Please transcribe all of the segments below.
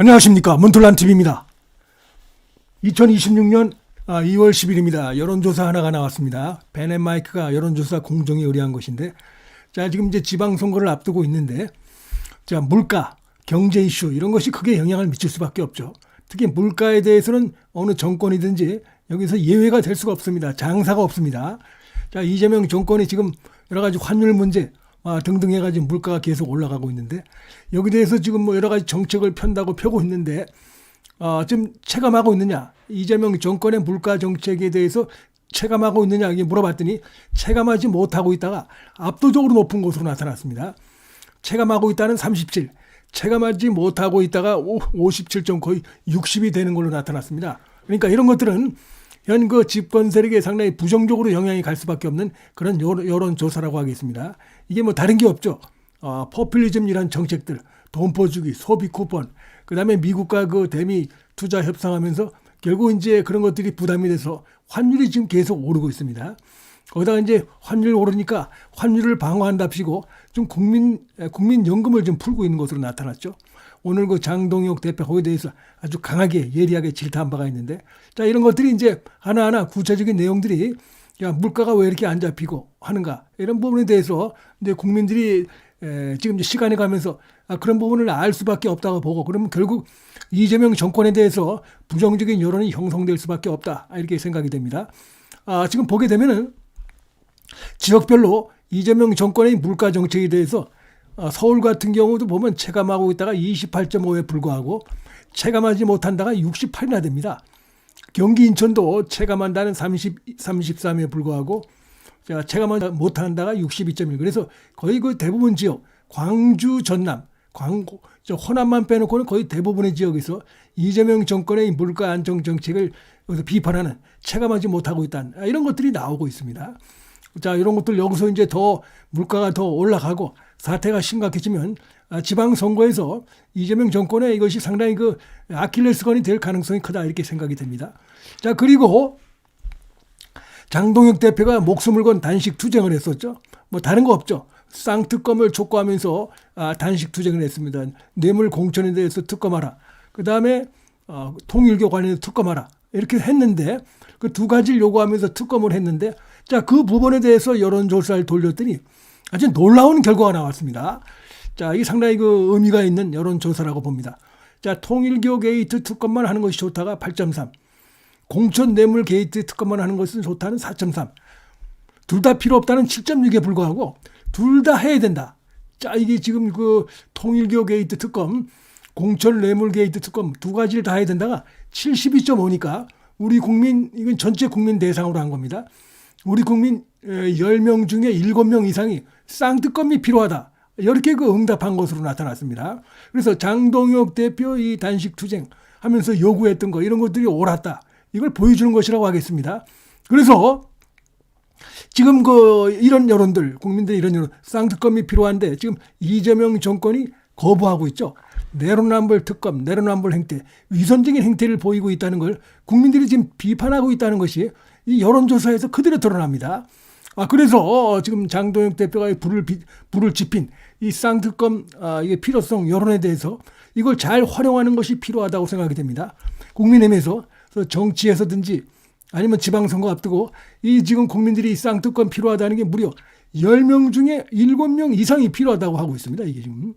안녕하십니까 문틀란 TV입니다. 2026년 2월 10일입니다. 여론조사 하나가 나왔습니다. 베넷마이크가 여론조사 공정에 의뢰한 것인데, 자 지금 이제 지방선거를 앞두고 있는데, 자 물가, 경제 이슈 이런 것이 크게 영향을 미칠 수밖에 없죠. 특히 물가에 대해서는 어느 정권이든지 여기서 예외가 될 수가 없습니다. 장사가 없습니다. 자 이재명 정권이 지금 여러 가지 환율 문제 아, 등등 해가지고 물가가 계속 올라가고 있는데 여기 대해서 지금 뭐 여러 가지 정책을 편다고 펴고 있는데 어, 지금 체감하고 있느냐 이재명 정권의 물가 정책에 대해서 체감하고 있느냐 이게 물어봤더니 체감하지 못하고 있다가 압도적으로 높은 것으로 나타났습니다. 체감하고 있다는 37, 체감하지 못하고 있다가 57점 거의 60이 되는 걸로 나타났습니다. 그러니까 이런 것들은 현그 집권 세력에 상당히 부정적으로 영향이 갈 수밖에 없는 그런 여론, 여론 조사라고 하겠습니다. 이게 뭐 다른 게 없죠. 어, 포퓰리즘이란 정책들, 돈포 주기, 소비 쿠폰, 그 다음에 미국과 그 대미 투자 협상하면서 결국 이제 그런 것들이 부담이 돼서 환율이 지금 계속 오르고 있습니다. 거기다가 이제 환율 오르니까 환율을 방어한답시고 좀 국민 국민 연금을 좀 풀고 있는 것으로 나타났죠. 오늘 그 장동혁 대표 거기에 대해서 아주 강하게 예리하게 질타한 바가 있는데 자 이런 것들이 이제 하나하나 구체적인 내용들이 야 물가가 왜 이렇게 안 잡히고 하는가 이런 부분에 대해서 이제 국민들이 에, 지금 이제 시간이 가면서 아, 그런 부분을 알 수밖에 없다고 보고 그러면 결국 이재명 정권에 대해서 부정적인 여론이 형성될 수밖에 없다 이렇게 생각이 됩니다. 아, 지금 보게 되면은 지역별로 이재명 정권의 물가 정책에 대해서 어, 서울 같은 경우도 보면 체감하고 있다가 28.5에 불과하고 체감하지 못한다가 68이나 됩니다. 경기 인천도 체감한다는 30, 33에 불과하고 자, 체감하지 못한다가 62.1. 그래서 거의 그 대부분 지역 광주, 전남, 광고, 저 호남만 빼놓고는 거의 대부분의 지역에서 이재명 정권의 물가 안정 정책을 비판하는 체감하지 못하고 있다는 아, 이런 것들이 나오고 있습니다. 자, 이런 것들 여기서 이제 더 물가가 더 올라가고 사태가 심각해지면 아, 지방선거에서 이재명 정권의 이것이 상당히 그 아킬레스건이 될 가능성이 크다 이렇게 생각이 됩니다. 자, 그리고 장동혁 대표가 목숨을 건 단식 투쟁을 했었죠. 뭐 다른 거 없죠. 쌍특검을 촉구하면서 아, 단식 투쟁을 했습니다. 뇌물 공천에 대해서 특검하라. 그 다음에 어, 통일교 관련해서 특검하라. 이렇게 했는데 그 두 가지를 요구하면서 특검을 했는데 자 그 부분에 대해서 여론조사를 돌렸더니 아주 놀라운 결과가 나왔습니다. 자 이게 상당히 그 의미가 있는 여론조사라고 봅니다. 자 통일교 게이트 특검만 하는 것이 좋다가 8.3, 공천 뇌물 게이트 특검만 하는 것은 좋다는 4.3, 둘 다 필요 없다는 7.6에 불과하고 둘 다 해야 된다. 자 이게 지금 그 통일교 게이트 특검, 공천 뇌물 게이트 특검 두 가지를 다 해야 된다가 72.5니까 우리 국민 이건 전체 국민 대상으로 한 겁니다. 우리 국민 10명 중에 7명 이상이 쌍특검이 필요하다. 이렇게 그 응답한 것으로 나타났습니다. 그래서 장동혁 대표 이 단식 투쟁 하면서 요구했던 거 이런 것들이 옳았다. 이걸 보여주는 것이라고 하겠습니다. 그래서 지금 그 이런 여론들 국민들 이런 여론 쌍특검이 필요한데 지금 이재명 정권이 거부하고 있죠. 내로남불 특검, 내로남불 행태, 위선적인 행태를 보이고 있다는 걸 국민들이 지금 비판하고 있다는 것이 이 여론조사에서 그대로 드러납니다. 아, 그래서 지금 장동혁 대표가 불을, 비, 불을 지핀 이 쌍특검, 아, 이게 필요성 여론에 대해서 이걸 잘 활용하는 것이 필요하다고 생각이 됩니다. 국민의힘에서 정치에서든지 아니면 지방선거 앞두고 이 지금 국민들이 이 쌍특검 필요하다는 게 무려 10명 중에 7명 이상이 필요하다고 하고 있습니다. 이게 지금.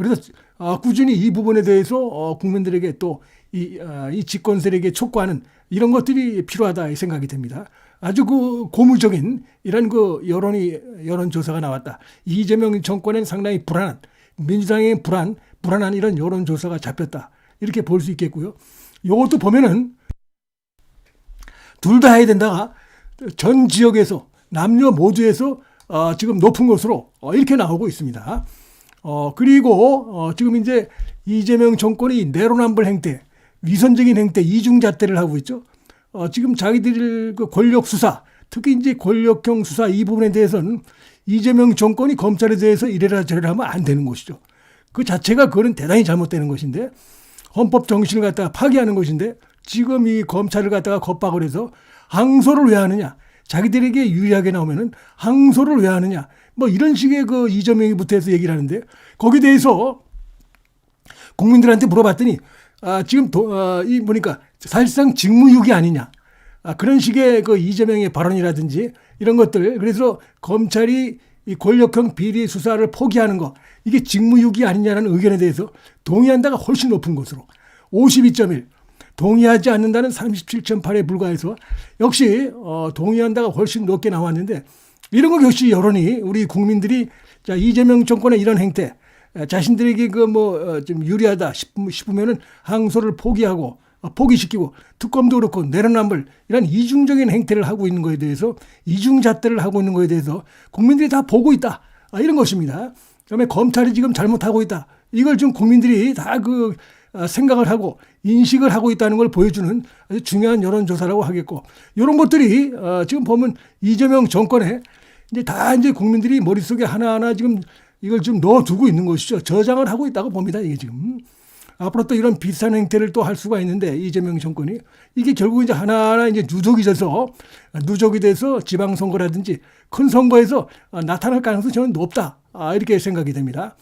그래서 어, 꾸준히 이 부분에 대해서 어, 국민들에게 또이 어, 이 집권 세력에 촉구하는 이런 것들이 필요하다 생각이 됩니다. 아주 그 고무적인 이런 그 여론이 여론 조사가 나왔다. 이재명 정권엔 상당히 불안한 민주당의 불안 불안한 이런 여론 조사가 잡혔다. 이렇게 볼 수 있겠고요. 이것도 보면은 둘 다 해야 된다가 전 지역에서 남녀 모두에서 어, 지금 높은 것으로 어, 이렇게 나오고 있습니다. 어, 그리고, 어, 지금 이제 이재명 정권이 내로남불 행태, 위선적인 행태, 이중잣대를 하고 있죠. 어, 지금 자기들 그 권력 수사, 특히 이제 권력형 수사 이 부분에 대해서는 이재명 정권이 검찰에 대해서 이래라 저래라 하면 안 되는 것이죠. 그 자체가 그건 대단히 잘못되는 것인데 헌법 정신을 갖다가 파기하는 것인데 지금 이 검찰을 갖다가 겁박을 해서 항소를 왜 하느냐. 자기들에게 유리하게 나오면은 항소를 왜 하느냐. 뭐 이런 식의 그 이재명이부터 해서 얘기를 하는데 거기에 대해서 국민들한테 물어봤더니 아, 지금 도, 어, 이 보니까 사실상 직무유기 아니냐. 아, 그런 식의 그 이재명의 발언이라든지 이런 것들. 그래서 검찰이 이 권력형 비리 수사를 포기하는 거 이게 직무유기 아니냐는 의견에 대해서 동의한다가 훨씬 높은 것으로. 52.1 동의하지 않는다는 37.8에 불과해서 역시 어, 동의한다가 훨씬 높게 나왔는데 이런 거 역시 여론이 우리 국민들이 자 이재명 정권의 이런 행태 에, 자신들에게 그 뭐 좀 유리하다 싶- 싶으면은 항소를 포기하고 어, 포기시키고 특검도 그렇고 내로남불 이런 이중적인 행태를 하고 있는 거에 대해서 이중잣대를 하고 있는 거에 대해서 국민들이 다 보고 있다 아, 이런 것입니다. 그다음에 검찰이 지금 잘못하고 있다 이걸 좀 국민들이 다그 생각을 하고 인식을 하고 있다는 걸 보여주는 아주 중요한 여론조사라고 하겠고 이런 것들이 어, 지금 보면 이재명 정권에 이제 다 이제 국민들이 머릿속에 하나하나 지금 이걸 좀 넣어두고 있는 것이죠. 저장을 하고 있다고 봅니다. 이게 지금. 앞으로 또 이런 비슷한 행태를 또 할 수가 있는데 이재명 정권이 이게 결국 이제 하나하나 이제 누적이 돼서 누적이 돼서 지방선거라든지 큰 선거에서 어, 나타날 가능성이 저는 높다. 아, 이렇게 생각이 됩니다.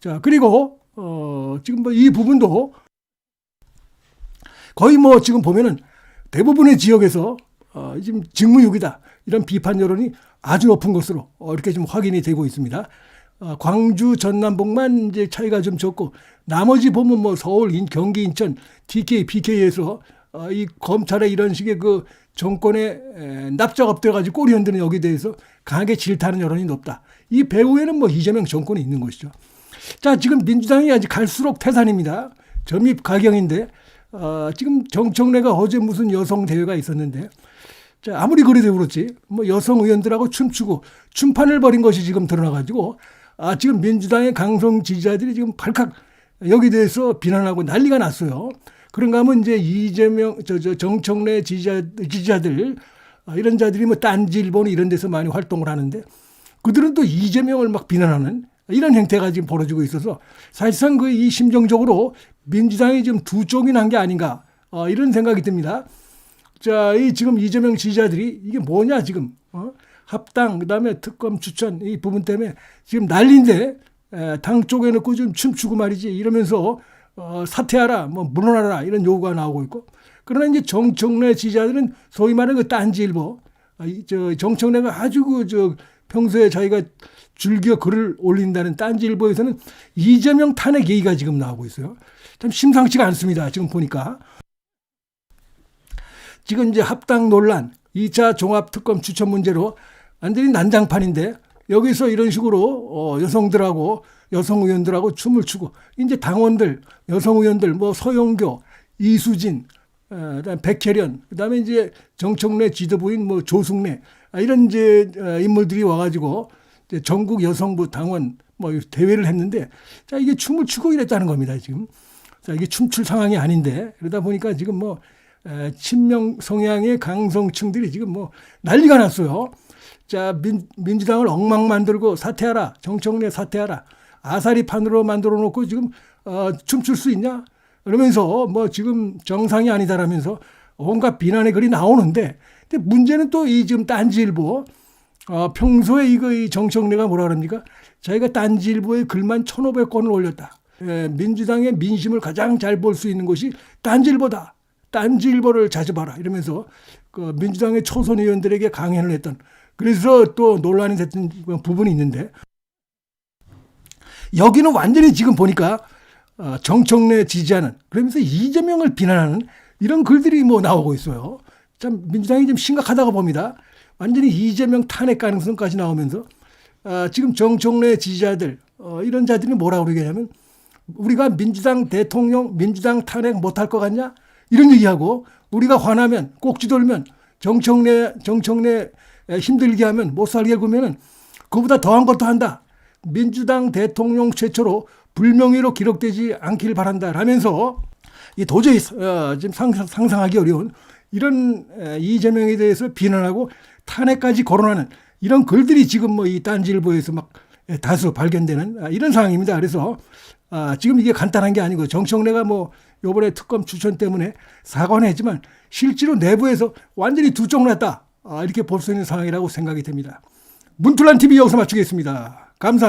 자, 그리고 어, 지금 뭐 이 부분도 거의 뭐 지금 보면은 대부분의 지역에서 어, 지금 직무유기다 이런 비판 여론이 아주 높은 것으로 어, 이렇게 좀 확인이 되고 있습니다. 어, 광주, 전남북만 이제 차이가 좀 적고 나머지 보면 뭐 서울, 인, 경기, 인천, TK, BK에서 어, 이 검찰의 이런 식의 그 정권에 에, 납작 엎드려가지고 꼬리 흔드는 여기에 대해서 강하게 질타하는 여론이 높다. 이 배후에는 뭐 이재명 정권이 있는 것이죠. 자, 지금 민주당이 아직 갈수록 태산입니다. 점입 가경인데, 어, 지금 정청래가 어제 무슨 여성 대회가 있었는데, 자, 아무리 그래도 그렇지, 뭐 여성 의원들하고 춤추고 춤판을 벌인 것이 지금 드러나가지고, 아, 지금 민주당의 강성 지지자들이 지금 발칵 여기 대해서 비난하고 난리가 났어요. 그런가 하면 이제 이재명, 저, 저 정청래 지지자, 지지자들, 아, 이런 자들이 뭐 딴지 일본 이런 데서 많이 활동을 하는데, 그들은 또 이재명을 막 비난하는 이런 행태가 지금 벌어지고 있어서 사실상 그 이 심정적으로 민주당이 지금 두 쪽이 난 게 아닌가 어, 이런 생각이 듭니다. 자, 이 지금 이재명 지지자들이 이게 뭐냐 지금 어? 합당 그다음에 특검 추천 이 부분 때문에 지금 난리인데 에, 당 쪽에 놓고 좀 춤추고 말이지 이러면서 어, 사퇴하라 뭐 물러나라 이런 요구가 나오고 있고 그러나 이제 정청래 지지자들은 소위 말하는 그 딴지일보 아, 이, 저 정청래가 아주 그저 평소에 자기가 즐겨 글을 올린다는 딴지일보에서는 이재명 탄핵 얘기가 지금 나오고 있어요. 참 심상치가 않습니다. 지금 보니까 지금 이제 합당 논란, 2차 종합특검 추천 문제로 완전히 난장판인데 여기서 이런 식으로 어, 여성들하고 여성 의원들하고 춤을 추고 이제 당원들, 여성 의원들 뭐 서영교, 이수진, 어, 그다음 백혜련, 그다음에 이제 정청래 지도부인 뭐 조승래 아, 이런 이제 어, 인물들이 와가지고 전국 여성부 당원 뭐 대회를 했는데 자 이게 춤을 추고 이랬다는 겁니다 지금. 자 이게 춤출 상황이 아닌데 그러다 보니까 지금 뭐 에, 친명 성향의 강성층들이 지금 뭐 난리가 났어요. 자 민, 민주당을 엉망 만들고 사퇴하라 정청래 사퇴하라 아사리 판으로 만들어 놓고 지금 어, 춤출 수 있냐? 그러면서 뭐 지금 정상이 아니다라면서 온갖 비난의 글이 나오는데 근데 문제는 또 이 지금 딴지일보 어, 평소에 이거 이 정청래가 뭐라 그럽니까? 자기가 딴지일보에 글만 1,500건을 올렸다. 예, 민주당의 민심을 가장 잘 볼 수 있는 것이 딴지일보다. 딴지일보를 자주 봐라. 이러면서 그 민주당의 초선 의원들에게 강연을 했던 그래서 또 논란이 됐던 부분이 있는데 여기는 완전히 지금 보니까 어, 정청래 지지하는 그러면서 이재명을 비난하는 이런 글들이 뭐 나오고 있어요. 참 민주당이 좀 심각하다고 봅니다. 완전히 이재명 탄핵 가능성까지 나오면서 아, 지금 정청래 지지자들 어, 이런 자들이 뭐라고 그러냐면 우리가 민주당 대통령 민주당 탄핵 못할 것 같냐 이런 얘기하고 우리가 화나면 꼭지 돌면 정청래 정청래 에, 힘들게 하면 못 살게 구면은 그보다 더한 것도 한다. 민주당 대통령 최초로 불명예로 기록되지 않길 바란다. 라면서 이 도저히 어, 지금 상상, 상상하기 어려운 이런 에, 이재명에 대해서 비난하고 탄핵까지 거론하는 이런 글들이 지금 뭐 이 딴지일보에서 막 에, 다수 발견되는 아, 이런 상황입니다. 그래서 아, 지금 이게 간단한 게 아니고 정청래가 뭐 요번에 특검 추천 때문에 사과는 했지만 실제로 내부에서 완전히 두 쪽 났다. 아, 이렇게 볼 수 있는 상황이라고 생각이 됩니다. 문틀란 TV 여기서 마치겠습니다. 감사합니다.